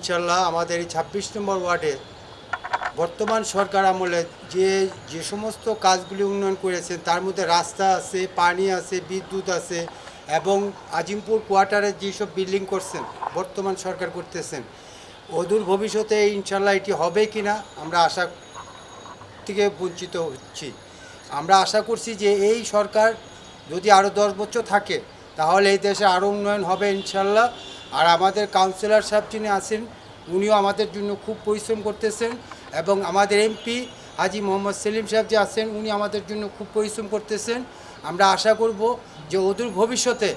ইনশাল্লাহ আমাদের এই ছাব্বিশ নম্বর ওয়ার্ডে বর্তমান সরকার আমলে যে যে সমস্ত কাজগুলি উন্নয়ন করেছেন, তার মধ্যে রাস্তা আছে, পানি আছে, বিদ্যুৎ আছে এবং আজিমপুর কোয়ার্টারে যেসব বিল্ডিং করছেন, বর্তমান সরকার করতেছেন, অদূর ভবিষ্যতে ইনশাল্লাহ এটি হবে কি না আমরা আশা থেকে বঞ্চিত হচ্ছি। আমরা আশা করছি যে এই সরকার যদি আরও দশ বছর থাকে, তাহলে এই দেশে আরও উন্নয়ন হবে ইনশাল্লাহ। আর আমাদের কাউন্সিলর সাহেব যিনি আছেন, উনিও আমাদের জন্য খুব পরিশ্রম করতেছেন এবং আমাদের এমপি হাজি মোহাম্মদ সেলিম সাহেব যে আছেন, উনি আমাদের জন্য খুব পরিশ্রম করতেছেন। আমরা আশা করব যে অদূর ভবিষ্যতে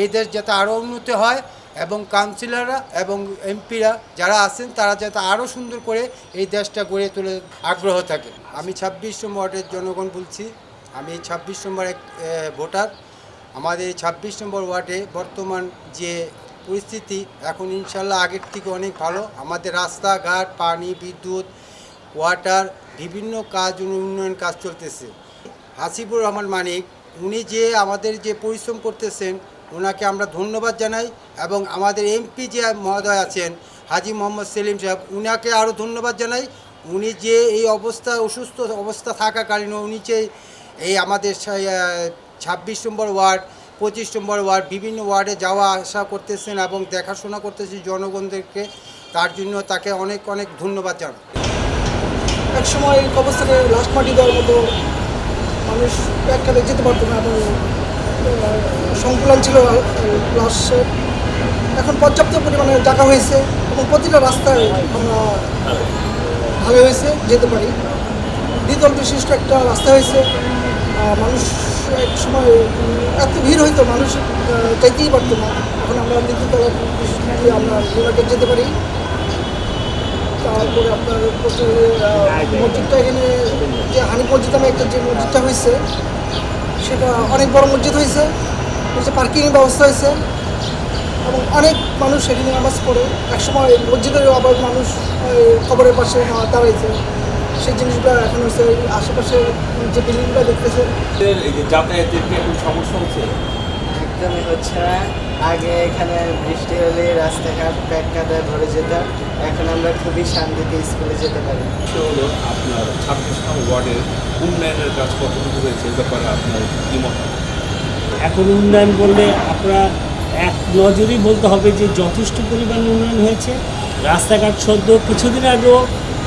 এই দেশ যাতে আরও উন্নতি হয় এবং কাউন্সিলররা এবং এমপিরা যারা আছেন, তারা যাতে আরও সুন্দর করে এই দেশটা গড়ে তোলে আগ্রহ থাকে। আমি ছাব্বিশ নম্বর ওয়ার্ডের জনগণ বলছি, আমি ছাব্বিশ নম্বর এক ভোটার। আমাদের এই ছাব্বিশ নম্বর ওয়ার্ডে বর্তমান যে পরিস্থিতি এখন ইনশাল্লাহ আগের থেকে অনেক ভালো। আমাদের রাস্তাঘাট, পানি, বিদ্যুৎ ওয়াটার বিভিন্ন কাজ উন্নয়ন কাজ চলতেছে। হাসিবুর রহমান মানিক, উনি যে আমাদের যে পরিশ্রম করতেছেন ওনাকে আমরা ধন্যবাদ জানাই এবং আমাদের এমপি যে মহোদয় আছেন, হাজি মোহাম্মদ সেলিম সাহেব, উনাকে আরও ধন্যবাদ জানাই। উনি যে এই অবস্থা, অসুস্থ অবস্থা থাকাকালীন উনি যে এই আমাদের ছাব্বিশ নম্বর ওয়ার্ড পঁচিশ নম্বর ওয়ার্ড, বিভিন্ন ওয়ার্ডে যাওয়া আসা করতেছেন এবং দেখাশোনা করতেছেন জনগণদেরকে। তার জন্য তাকে অনেক অনেক ধন্যবাদ জানাই। এক সময় এই কবরস্থানে লাশ মাটি দেওয়ার মতো মানুষ এক কালে যেতে পারতো না, এবং সংকুলন ছিল লাশের এখন পর্যাপ্ত পরিমাণে জায়গা হয়েছে, এবং প্রতিটা রাস্তায় আমরা ভালো হয়েছে, যেতে পারি। দ্বিতল বিশিষ্ট একটা রাস্তা হয়েছে মানুষ এক সময় এত ভিড় হইতো মানুষ যাইতেই পারতো না। এখন আমরা দিয়ে আমরা বিভাগে যেতে পারি। তারপরে আপনার প্রচুর, মসজিদটা এখানে যে হানি মসজিদ নামে একটা যে মসজিদটা হয়েছে সেটা অনেক বড় মসজিদ হয়েছে। হচ্ছে পার্কিংয়ের ব্যবস্থা হয়েছে। এবং অনেক মানুষ সেখানে নামাজ পড়ে। একসময় মসজিদের আবার মানুষ আহ, কবরের পাশে দাঁড়াইছে। সেই জিনিসগুলো এখন হচ্ছে আশেপাশে যে বিল্ডিংটা দেখতেছে। যাতায়াতের কি এখন সমস্যা হচ্ছে? একদমই হচ্ছে না। আগে এখানে বৃষ্টি হলে রাস্তাঘাট প্যাক কাদায় ভরে যেত। এখন আমরা খুবই শান্তিতে স্কুলে যেতে পারি। সে হলো আপনার ছাব্বিশ নং ওয়ার্ডের উন্নয়নের কাজ কতটুকু হয়েছে ব্যাপারে আপনার কি মতামত এখন উন্নয়ন বললে আপনারা এক নজরেই বলতে হবে যে যথেষ্ট পরিমাণ উন্নয়ন হয়েছে। রাস্তাঘাট সদ্য কিছুদিন আগেও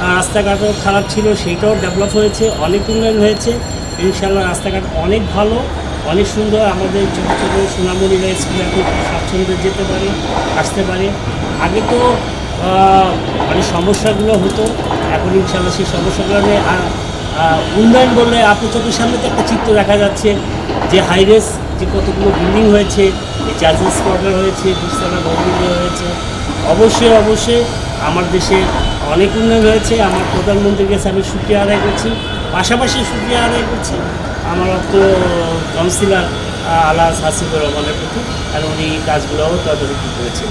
রাস্তাঘাটও খারাপ ছিল সেইটাও ডেভেলপ হয়েছে অনেক উন্নয়ন হয়েছে। ইনশাল্লাহ রাস্তাঘাট অনেক ভালো অনেক সুন্দর। আমাদের ছোটো ছোটো সোনামণিরা স্কুলে এখন স্বাচ্ছন্দ্যে যেতে পারে আসতে পারে। আগে তো আহ, মানে সমস্যাগুলো হতো এখন ইনশাল্লাহ সেই সমস্যাগুলো নিয়ে আর উন্নয়ন বললে আপনার চোখের সামনে তো একটা চিত্র দেখা যাচ্ছে যে হাইরেস যে কতগুলো বিল্ডিং হয়েছে চার্জেস কোয়ার্টার হয়েছে বিস্তারা ভবন হয়েছে অবশ্যই অবশ্যই। আমার দেশে অনেক উন্নয়ন হয়েছে। আমার প্রধানমন্ত্রীর কাছে আমি সুক্রিয়া আদায় করছি। পাশাপাশি সুক্রিয়া আদায় করছি আমার তো কাউন্সিলর আলাস হাসিবুর রহমানের প্রতি কারণ উনি এই কাজগুলোও তদারকি করেছেন।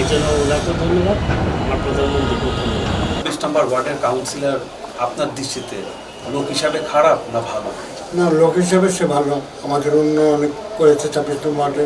এই জন্য ওনাকেও ধন্যবাদ। আমার প্রধানমন্ত্রীকেও ধন্যবাদ। চব্বিশ নম্বর ওয়ার্ডের কাউন্সিলর আপনার দৃষ্টিতে লোক হিসাবে খারাপ না ভালো? না লোক হিসাবে সে ভালো। আমাদের উন্নয়ন অনেক করেছে ছাব্বিশ নম্বর ওয়ার্ডে।